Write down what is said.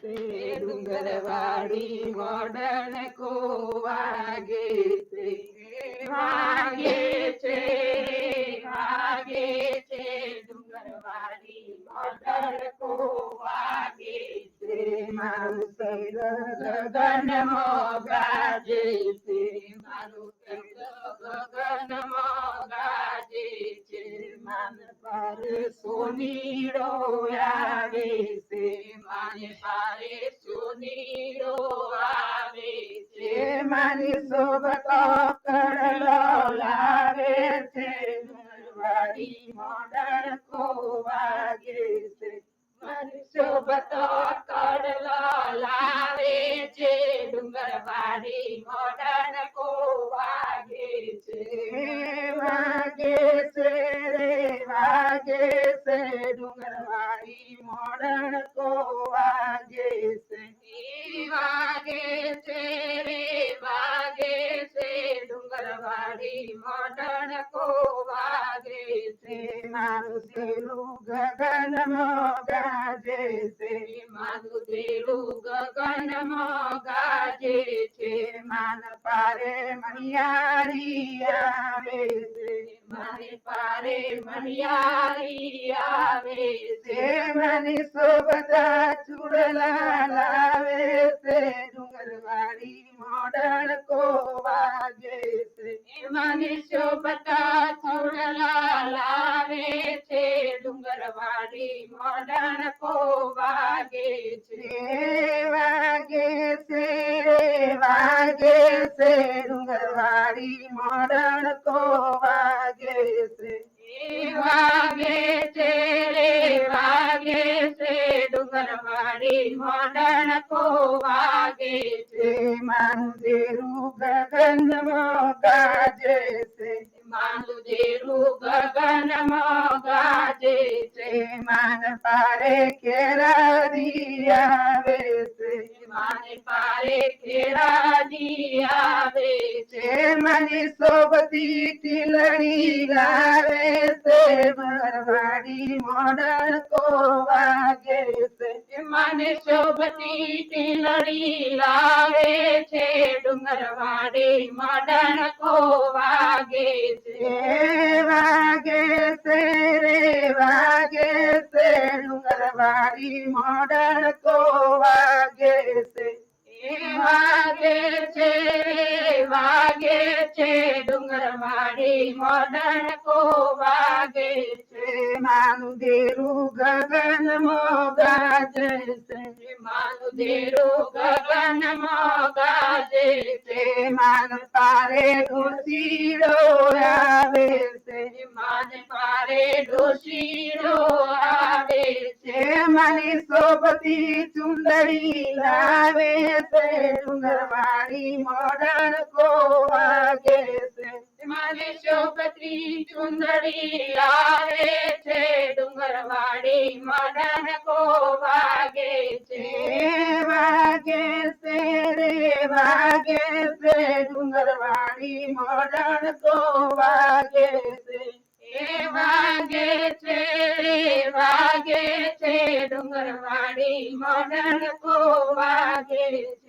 से तेरुंगरवाड़ी मॉडर्न को आगे ते आगे से आगे ते गगन मौगा जे मानुष गगन मौगा પર સોનીડો આવે છે માને પારે સોનીડો આવે છે મારી સોબત કરલો લાવે છે વાડી મોડણ કો વાગે છે મારી સોબત કરલો લાવે છે ડુંગરવાડી મોડણ કો भागे से डूंगरवारी मोड़न को आगे से। भागे से रे बागे से डूंगरवारी मोड़न को आगे से। मानु तेलू गगन मोगा से। मानु तेलू गगन मोगा जैसे मान पारे मैयारी आवे से। મારે પારે મણિયારી આવે છે. મને સોબતા ચૂડલા મોડણ વાગે છે એમાંની શોભતા ચૂડલા લાવે છે ડુંગરવાડી મોડણકો વાગે છે વાગે છે વાગે છે ડુંગરવાડી મોડણકો વાગે છે વાગે છે રે વાગે ડુંગરવાડી મોડણ કો વાગે છે મંદિરું ગગન ગાજે છે મંદિરું ગગનમાં ગાજે છે માન પારે કેરારી આવે છે માને પારે કેરારી આવે છે મારી સોબતી તિલણી ગાવે છે મરવાડી મોડણ કો વાગે છે મને શોભતી ટીલડી લાવે છે ડુંગરવાડી મોડણ કો વાગે છે વાગે છે રે વાગે છે ડુંગરવાડી મોડણ કો વાગે છે વાગે છે વાગે છે ડુંગરવાડી મદન કો વાગે છે. માનું દેરું ગગન ગાજે છે. માનું દેરું ગગન ગાજે છે. માન પારે ડોસીડો આવે છે. માન તારે આવે वाली सोपती चुंदड़ी लावे से डुंगरवाड़ी मॉडर्न को आगे से माने शोपत्री चुंदड़ी लावे छे डुंगरवाड़ी मॉडर्न को भागे छे वागे से रे भागे से डूंगरवाड़ी मॉडर्न को वागे से ए वागे से ડુંગરવાડી મોડણ કો વાગે છે